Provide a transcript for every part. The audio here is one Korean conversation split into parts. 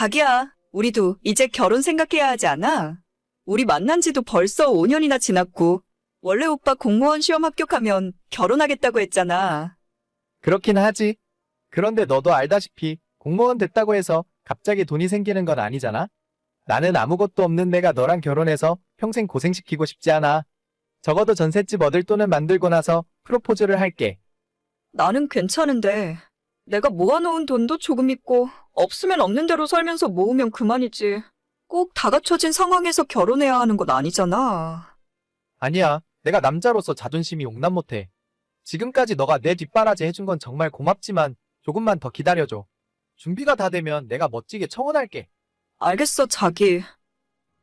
자기야, 우리도 이제 결혼 생각해야 하지 않아? 우리 만난 지도 벌써 5년이나 지났고, 원래 오빠 공무원 시험 합격하면 결혼하겠다고 했잖아. 그렇긴 하지. 그런데 너도 알다시피 공무원 됐다고 해서 갑자기 돈이 생기는 건 아니잖아? 나는 아무것도 없는 내가 너랑 결혼해서 평생 고생시키고 싶지 않아. 적어도 전셋집 얻을 돈을 만들고 나서 프로포즈를 할게. 나는 괜찮은데, 내가 모아놓은 돈도 조금 있고, 없으면 없는 대로 살면서 모으면 그만이지. 꼭 다 갖춰진 상황에서 결혼해야 하는 건 아니잖아. 아니야. 내가 남자로서 자존심이 용납 못해. 지금까지 너가 내 뒷바라지 해준 건 정말 고맙지만 조금만 더 기다려줘. 준비가 다 되면 내가 멋지게 청혼할게. 알겠어, 자기.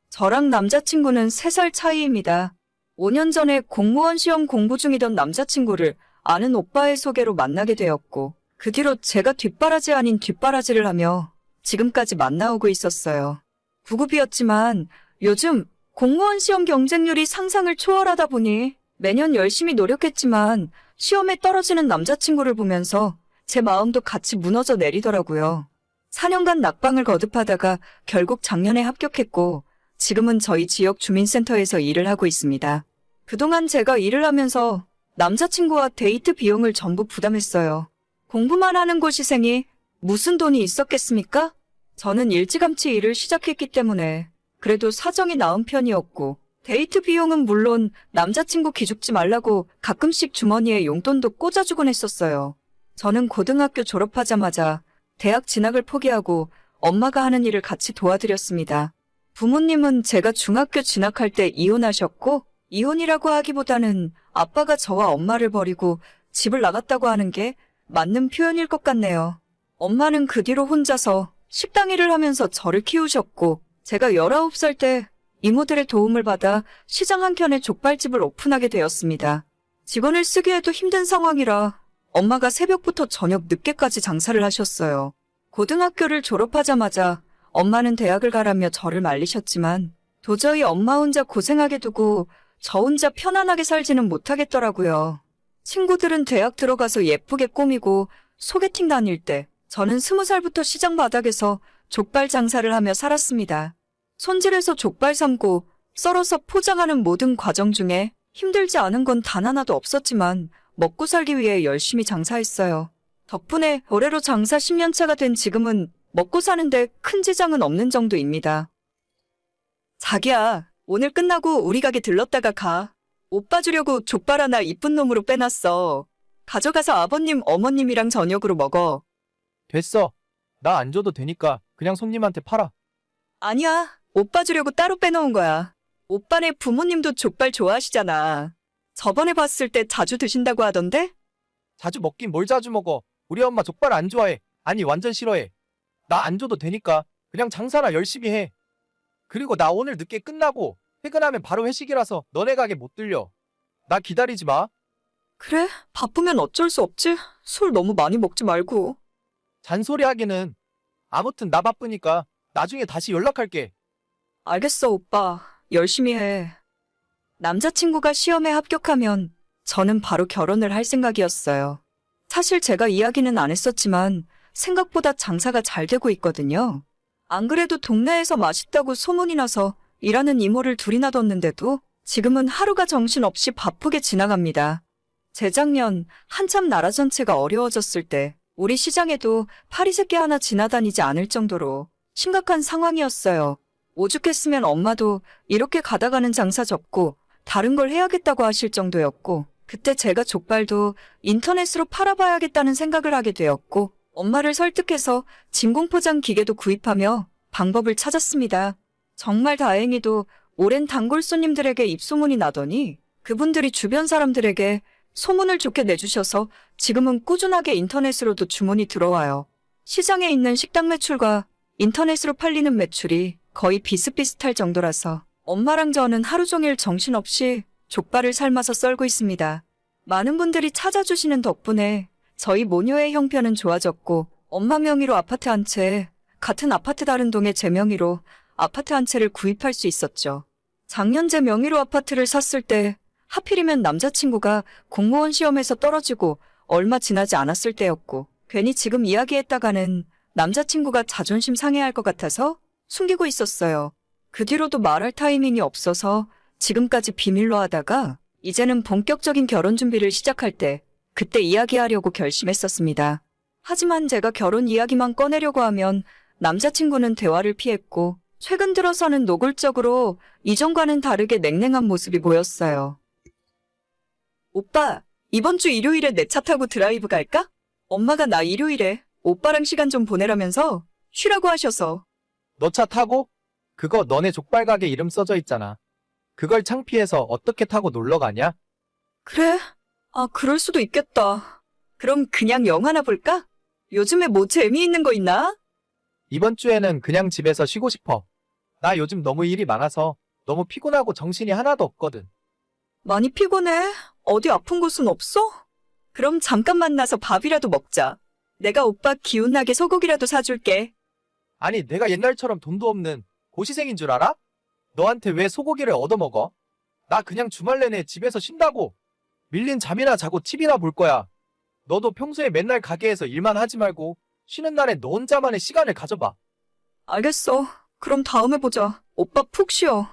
저랑 남자친구는 3살 차이입니다. 5년 전에 공무원 시험 공부 중이던 남자친구를 아는 오빠의 소개로 만나게 되었고, 그 뒤로 제가 뒷바라지 아닌 뒷바라지를 하며 지금까지 만나오고 있었어요. 구급이었지만 요즘 공무원 시험 경쟁률이 상상을 초월하다 보니 매년 열심히 노력했지만 시험에 떨어지는 남자친구를 보면서 제 마음도 같이 무너져 내리더라고요. 4년간 낙방을 거듭하다가 결국 작년에 합격했고 지금은 저희 지역 주민센터에서 일을 하고 있습니다. 그동안 제가 일을 하면서 남자친구와 데이트 비용을 전부 부담했어요. 공부만 하는 고시생이 무슨 돈이 있었겠습니까? 저는 일찌감치 일을 시작했기 때문에 그래도 사정이 나은 편이었고 데이트 비용은 물론 남자친구 기죽지 말라고 가끔씩 주머니에 용돈도 꽂아주곤 했었어요. 저는 고등학교 졸업하자마자 대학 진학을 포기하고 엄마가 하는 일을 같이 도와드렸습니다. 부모님은 제가 중학교 진학할 때 이혼하셨고, 이혼이라고 하기보다는 아빠가 저와 엄마를 버리고 집을 나갔다고 하는 게 맞는 표현일 것 같네요. 엄마는 그 뒤로 혼자서 식당 일을 하면서 저를 키우셨고, 제가 19살 때 이모들의 도움을 받아 시장 한켠에 족발집을 오픈하게 되었습니다. 직원을 쓰기에도 힘든 상황이라 엄마가 새벽부터 저녁 늦게까지 장사를 하셨어요. 고등학교를 졸업하자마자 엄마는 대학을 가라며 저를 말리셨지만 도저히 엄마 혼자 고생하게 두고 저 혼자 편안하게 살지는 못하겠더라고요. 친구들은 대학 들어가서 예쁘게 꾸미고 소개팅 다닐 때 저는 스무 살부터 시장 바닥에서 족발 장사를 하며 살았습니다. 손질해서 족발 삶고 썰어서 포장하는 모든 과정 중에 힘들지 않은 건 단 하나도 없었지만 먹고 살기 위해 열심히 장사했어요. 덕분에 올해로 장사 10년차가 된 지금은 먹고 사는데 큰 지장은 없는 정도입니다. 자기야, 오늘 끝나고 우리 가게 들렀다가 가. 오빠 주려고 족발 하나 이쁜 놈으로 빼놨어. 가져가서 아버님, 어머님이랑 저녁으로 먹어. 됐어. 나 안 줘도 되니까 그냥 손님한테 팔아. 아니야, 오빠 주려고 따로 빼놓은 거야. 오빠네 부모님도 족발 좋아하시잖아. 저번에 봤을 때 자주 드신다고 하던데? 자주 먹긴 뭘 자주 먹어. 우리 엄마 족발 안 좋아해. 아니 완전 싫어해. 나 안 줘도 되니까 그냥 장사나 열심히 해. 그리고 나 오늘 늦게 끝나고 퇴근하면 바로 회식이라서 너네 가게 못 들려. 나 기다리지 마. 그래, 바쁘면 어쩔 수 없지. 술 너무 많이 먹지 말고. 잔소리 하기는. 아무튼 나 바쁘니까 나중에 다시 연락할게. 알겠어, 오빠. 열심히 해. 남자친구가 시험에 합격하면 저는 바로 결혼을 할 생각이었어요. 사실 제가 이야기는 안 했었지만 생각보다 장사가 잘 되고 있거든요. 안 그래도 동네에서 맛있다고 소문이 나서 일하는 이모를 둘이나 뒀는데도 지금은 하루가 정신없이 바쁘게 지나갑니다. 재작년 한참 나라 전체가 어려워졌을 때 우리 시장에도 파리 새끼 하나 지나다니지 않을 정도로 심각한 상황이었어요. 오죽했으면 엄마도 이렇게 가다가는 장사 접고 다른 걸 해야겠다고 하실 정도였고 그때 제가 족발도 인터넷으로 팔아봐야겠다는 생각을 하게 되었고 엄마를 설득해서 진공포장 기계도 구입하며 방법을 찾았습니다. 정말 다행히도 오랜 단골 손님들에게 입소문이 나더니 그분들이 주변 사람들에게 소문을 좋게 내주셔서 지금은 꾸준하게 인터넷으로도 주문이 들어와요. 시장에 있는 식당 매출과 인터넷으로 팔리는 매출이 거의 비슷비슷할 정도라서 엄마랑 저는 하루 종일 정신없이 족발을 삶아서 썰고 있습니다. 많은 분들이 찾아주시는 덕분에 저희 모녀의 형편은 좋아졌고 엄마 명의로 아파트 한 채, 같은 아파트 다른 동의 제 명의로 아파트 한 채를 구입할 수 있었죠. 작년 제 명의로 아파트를 샀을 때 하필이면 남자친구가 공무원 시험에서 떨어지고 얼마 지나지 않았을 때였고 괜히 지금 이야기했다가는 남자친구가 자존심 상해할 것 같아서 숨기고 있었어요. 그 뒤로도 말할 타이밍이 없어서 지금까지 비밀로 하다가 이제는 본격적인 결혼 준비를 시작할 때 그때 이야기하려고 결심했었습니다. 하지만 제가 결혼 이야기만 꺼내려고 하면 남자친구는 대화를 피했고 최근 들어서는 노골적으로 이전과는 다르게 냉랭한 모습이 보였어요. 오빠, 이번 주 일요일에 내 차 타고 드라이브 갈까? 엄마가 나 일요일에 오빠랑 시간 좀 보내라면서 쉬라고 하셔서 너 차 타고? 그거 너네 족발 가게 이름 써져 있잖아. 그걸 창피해서 어떻게 타고 놀러 가냐? 그래? 아, 그럴 수도 있겠다. 그럼 그냥 영화나 볼까? 요즘에 뭐 재미있는 거 있나? 이번 주에는 그냥 집에서 쉬고 싶어. 나 요즘 너무 일이 많아서 너무 피곤하고 정신이 하나도 없거든. 많이 피곤해? 어디 아픈 곳은 없어? 그럼 잠깐 만나서 밥이라도 먹자. 내가 오빠 기운나게 소고기라도 사줄게. 아니, 내가 옛날처럼 돈도 없는 고시생인 줄 알아? 너한테 왜 소고기를 얻어먹어? 나 그냥 주말 내내 집에서 쉰다고. 밀린 잠이나 자고 TV나 볼 거야. 너도 평소에 맨날 가게에서 일만 하지 말고 쉬는 날에 너 혼자만의 시간을 가져봐. 알겠어. 그럼 다음에 보자. 오빠 푹 쉬어.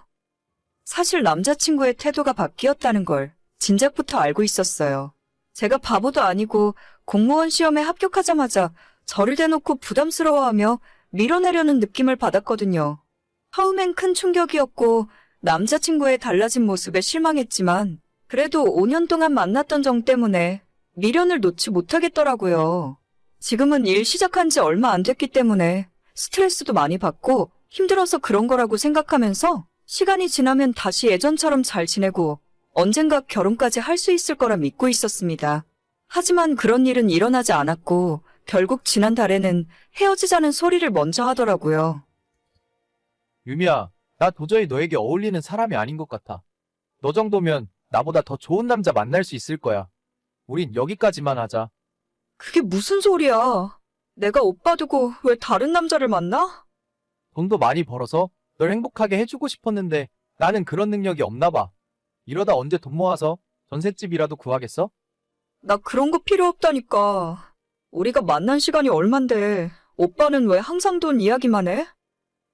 사실 남자친구의 태도가 바뀌었다는 걸 진작부터 알고 있었어요. 제가 바보도 아니고 공무원 시험에 합격하자마자 저를 대놓고 부담스러워하며 밀어내려는 느낌을 받았거든요. 처음엔 큰 충격이었고 남자친구의 달라진 모습에 실망했지만 그래도 5년 동안 만났던 정 때문에 미련을 놓지 못하겠더라고요. 지금은 일 시작한 지 얼마 안 됐기 때문에 스트레스도 많이 받고 힘들어서 그런 거라고 생각하면서 시간이 지나면 다시 예전처럼 잘 지내고 언젠가 결혼까지 할 수 있을 거라 믿고 있었습니다. 하지만 그런 일은 일어나지 않았고 결국 지난달에는 헤어지자는 소리를 먼저 하더라고요. 유미야, 나 도저히 너에게 어울리는 사람이 아닌 것 같아. 너 정도면 나보다 더 좋은 남자 만날 수 있을 거야. 우린 여기까지만 하자. 그게 무슨 소리야? 내가 오빠 두고 왜 다른 남자를 만나? 돈도 많이 벌어서 널 행복하게 해주고 싶었는데 나는 그런 능력이 없나 봐. 이러다 언제 돈 모아서 전셋집이라도 구하겠어? 나 그런 거 필요 없다니까. 우리가 만난 시간이 얼만데 오빠는 왜 항상 돈 이야기만 해?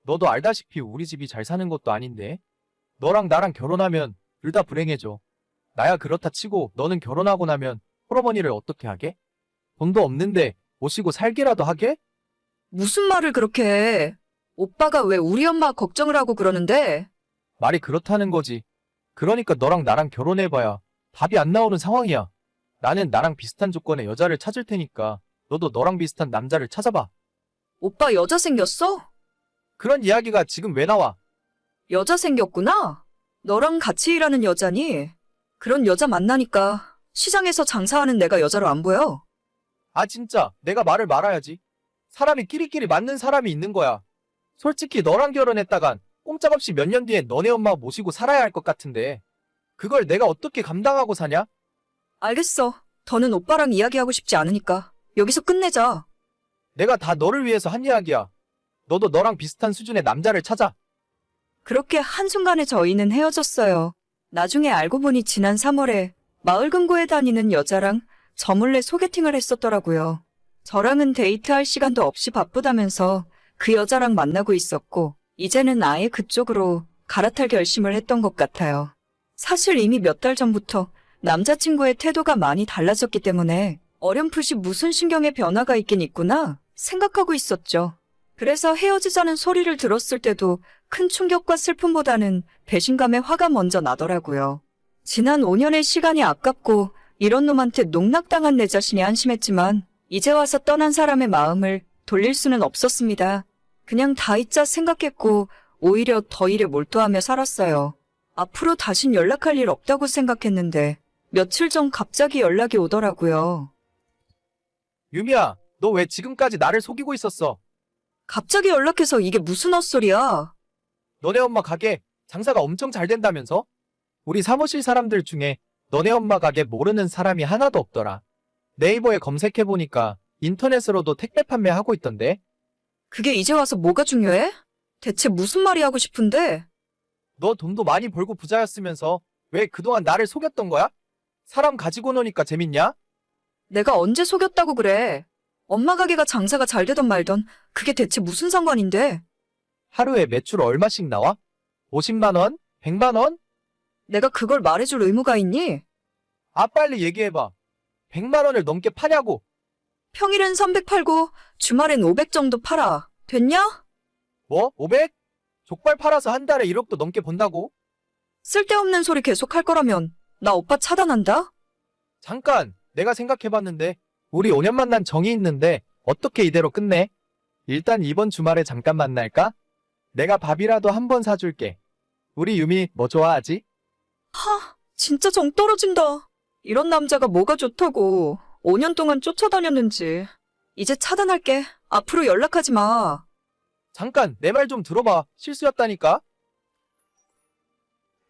너도 알다시피 우리 집이 잘 사는 것도 아닌데. 너랑 나랑 결혼하면 둘 다 불행해져. 나야 그렇다 치고 너는 결혼하고 나면 홀어머니를 어떻게 하게? 돈도 없는데 모시고 살기라도 하게? 무슨 말을 그렇게 해? 오빠가 왜 우리 엄마 걱정을 하고 그러는데? 말이 그렇다는 거지. 그러니까 너랑 나랑 결혼해봐야 답이 안 나오는 상황이야. 나는 나랑 비슷한 조건의 여자를 찾을 테니까 너도 너랑 비슷한 남자를 찾아봐. 오빠 여자 생겼어? 그런 이야기가 지금 왜 나와? 여자 생겼구나? 너랑 같이 일하는 여자니? 그런 여자 만나니까 시장에서 장사하는 내가 여자로 안 보여. 아 진짜 내가 말을 말아야지. 사람이 끼리끼리 맞는 사람이 있는 거야. 솔직히 너랑 결혼했다간 꼼짝없이 몇 년 뒤에 너네 엄마 모시고 살아야 할 것 같은데 그걸 내가 어떻게 감당하고 사냐? 알겠어. 더는 오빠랑 이야기하고 싶지 않으니까 여기서 끝내자. 내가 다 너를 위해서 한 이야기야. 너도 너랑 비슷한 수준의 남자를 찾아. 그렇게 한순간에 저희는 헤어졌어요. 나중에 알고 보니 지난 3월에 마을 금고에 다니는 여자랑 저 몰래 소개팅을 했었더라고요. 저랑은 데이트할 시간도 없이 바쁘다면서 그 여자랑 만나고 있었고, 이제는 아예 그쪽으로 갈아탈 결심을 했던 것 같아요. 사실 이미 몇 달 전부터 남자친구의 태도가 많이 달라졌기 때문에 어렴풋이 무슨 신경의 변화가 있긴 있구나 생각하고 있었죠. 그래서 헤어지자는 소리를 들었을 때도 큰 충격과 슬픔보다는 배신감에 화가 먼저 나더라고요. 지난 5년의 시간이 아깝고 이런 놈한테 농락당한 내 자신이 한심했지만 이제 와서 떠난 사람의 마음을 돌릴 수는 없었습니다. 그냥 다 잊자 생각했고 오히려 더 일에 몰두하며 살았어요. 앞으로 다신 연락할 일 없다고 생각했는데 며칠 전 갑자기 연락이 오더라고요. 유미야, 너 왜 지금까지 나를 속이고 있었어? 갑자기 연락해서 이게 무슨 헛소리야? 너네 엄마 가게 장사가 엄청 잘 된다면서? 우리 사무실 사람들 중에 너네 엄마 가게 모르는 사람이 하나도 없더라. 네이버에 검색해보니까 인터넷으로도 택배 판매하고 있던데? 그게 이제 와서 뭐가 중요해? 대체 무슨 말이 하고 싶은데? 너 돈도 많이 벌고 부자였으면서 왜 그동안 나를 속였던 거야? 사람 가지고 노니까 재밌냐? 내가 언제 속였다고 그래? 엄마 가게가 장사가 잘 되던 말던 그게 대체 무슨 상관인데? 하루에 매출 얼마씩 나와? 50만 원? 100만 원? 내가 그걸 말해줄 의무가 있니? 아 빨리 얘기해봐. 100만 원을 넘게 파냐고. 평일엔 300 팔고 주말엔 500 정도 팔아. 됐냐? 뭐? 500? 족발 팔아서 한 달에 1억도 넘게 번다고? 쓸데없는 소리 계속 할 거라면 나 오빠 차단한다? 잠깐, 내가 생각해봤는데, 우리 5년 만난 정이 있는데, 어떻게 이대로 끝내? 일단 이번 주말에 잠깐 만날까? 내가 밥이라도 한 번 사줄게. 우리 유미 뭐 좋아하지? 하, 진짜 정 떨어진다. 이런 남자가 뭐가 좋다고 5년 동안 쫓아다녔는지. 이제 차단할게. 앞으로 연락하지 마. 잠깐, 내 말 좀 들어봐. 실수였다니까?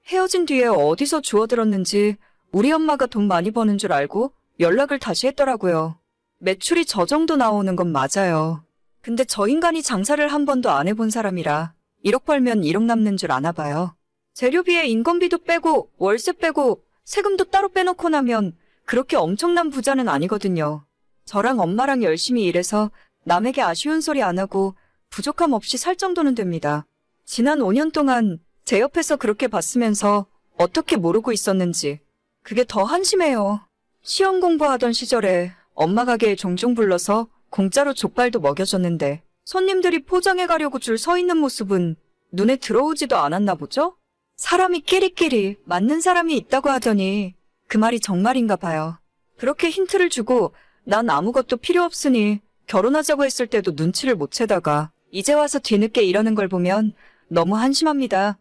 헤어진 뒤에 어디서 주워들었는지 우리 엄마가 돈 많이 버는 줄 알고 연락을 다시 했더라고요. 매출이 저 정도 나오는 건 맞아요. 근데 저 인간이 장사를 한 번도 안 해본 사람이라 1억 벌면 1억 남는 줄 아나 봐요. 재료비에 인건비도 빼고 월세 빼고 세금도 따로 빼놓고 나면 그렇게 엄청난 부자는 아니거든요. 저랑 엄마랑 열심히 일해서 남에게 아쉬운 소리 안 하고 부족함 없이 살 정도는 됩니다. 지난 5년 동안 제 옆에서 그렇게 봤으면서 어떻게 모르고 있었는지 그게 더 한심해요. 시험 공부하던 시절에 엄마 가게에 종종 불러서 공짜로 족발도 먹여줬는데 손님들이 포장해 가려고 줄 서 있는 모습은 눈에 들어오지도 않았나 보죠? 사람이 끼리끼리 맞는 사람이 있다고 하더니 그 말이 정말인가 봐요. 그렇게 힌트를 주고 난 아무것도 필요 없으니 결혼하자고 했을 때도 눈치를 못 채다가 이제 와서 뒤늦게 이러는 걸 보면 너무 한심합니다.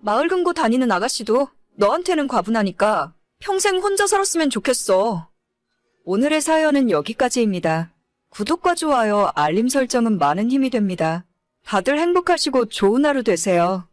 마을 금고 다니는 아가씨도 너한테는 과분하니까 평생 혼자 살았으면 좋겠어. 오늘의 사연은 여기까지입니다. 구독과 좋아요, 알림 설정은 많은 힘이 됩니다. 다들 행복하시고 좋은 하루 되세요.